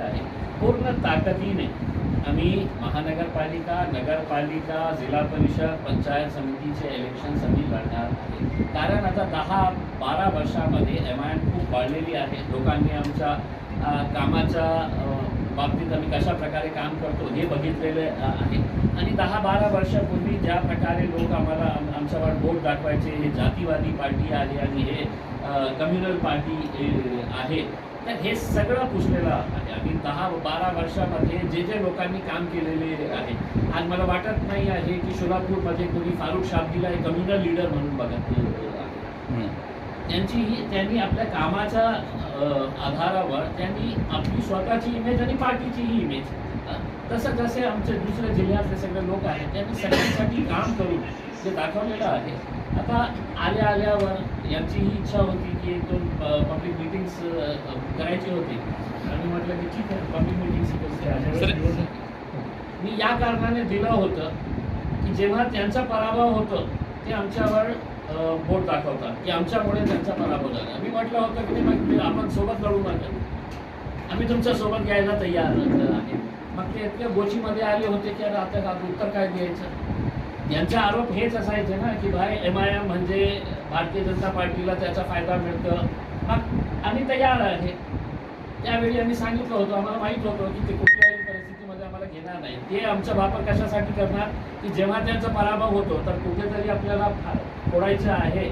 आहे पूर्ण ताकदीने आम्ही महानगरपालिका नगरपालिका जिल्हा परिषद पंचायत समितीचे इलेक्शन्स आम्ही लढणार आहे. कारण आता दहा बारा वर्षामध्ये एम आय खूप वाढलेली आहे. लोकांनी आमच्या कामाचा कामाच्या बाबतीत आम्ही कशा प्रकारे काम करतो हे बघितलेले आहे. आणि दहा बारा वर्षापूर्वी ज्या प्रकारे लोक आम्हाला आम- आमच्यावर बोट दाखवायचे हे जातीवादी पार्टी आहे आणि हे कम्युनल पार्टी आहे तर हे सगळं पुसलेलं आहे. आणि दहा बारा वर्षामध्ये जे जे लोकांनी काम केलेले आहे. आज मला वाटत नाही आहे की सोलापूरमध्ये कोणी फारुख शाब्दीला एक कम्युनल लीडर म्हणून बघत त्यांची त्यांनी आपल्या कामाच्या अ, आधारावर त्यांनी आपली स्वतःची इमेज आणि पार्टीचीही इमेज तसं जसे आमचे दुसऱ्या जिल्ह्यातले सगळे लोक आहेत त्यांनी सगळ्यांसाठी काम करून जे दाखवलेलं आहे. आता आल्या आल्यावर यांची ही इच्छा होती की एक दोन पब्लिक मिटिंग्स करायची होती. आणि म्हटलं की ठीक आहे पब्लिक मिटिंग्स मी या कारणाने दिलं होतं की जेव्हा त्यांचा पराभव होतो ते आमच्यावर बोट दाखवतात की आमच्यामुळे त्यांचा पराभव झाला. मी म्हटलं होतं की ते मग आपण सोबत लढू नका. आम्ही तुमच्यासोबत घ्यायला तयार आहे. मग ते इतक्या गोचीमध्ये आले होते की आता का उत्तर काय द्यायचं? यांचे आरोप हेच असायचे ना की भाई एम आय एम म्हणजे भारतीय जनता पार्टीला त्याचा फायदा मिळतं. मग आम्ही तयार आहे. त्यावेळी आम्ही सांगितलं होतं आम्हाला माहीत होतं की ते घेणार नाही. ते आमचा वापर कशासाठी करणार की जेव्हा त्यांचा पराभव होतो तर कुठेतरी आपल्याला फोडायचं आहे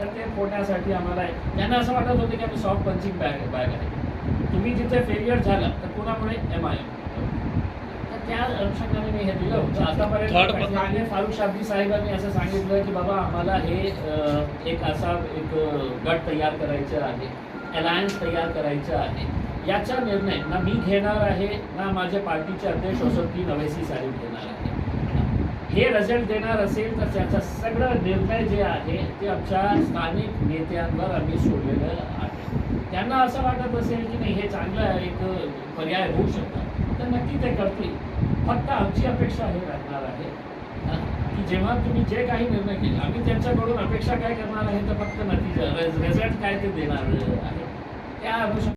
तर ते फोडण्यासाठी आम्हाला त्यांना असं वाटत होतं की आम्ही सॉफ्ट पंचिंग बॅग बॅग आहे. तुम्ही जिथे फेलियर झाला तर कोणामुळे एम आय एम तर त्या अनुषंगाने मी हे दिलं होतं. आतापर्यंत फारुख शाब्दी साहेबांनी असं सांगितलं की बाबा आम्हाला हे एक असा एक गट तयार करायचं आहे. अलायन्स तयार करायचं आहे. याचा निर्णय ना मी घेणार आहे ना माझ्या पार्टीचे अध्यक्ष वसंती नवेसी साहेब घेणार आहे. हे रिझल्ट देणार असेल तर त्याचा सगळं निर्णय जे आहे ते आमच्या स्थानिक नेत्यांवर आम्ही सोडलेलं आहे. त्यांना असं वाटत असेल की नाही हे चांगलं एक पर्याय होऊ शकतं. तर नक्की ते करतील. फक्त आमची अपेक्षा हे राहणार आहे की जेव्हा तुम्ही जे काही निर्णय केले आम्ही त्यांच्याकडून अपेक्षा काय करणार आहे तर फक्त नतीजा रिझल्ट काय ते देणार आहे. त्या अनुषंगाने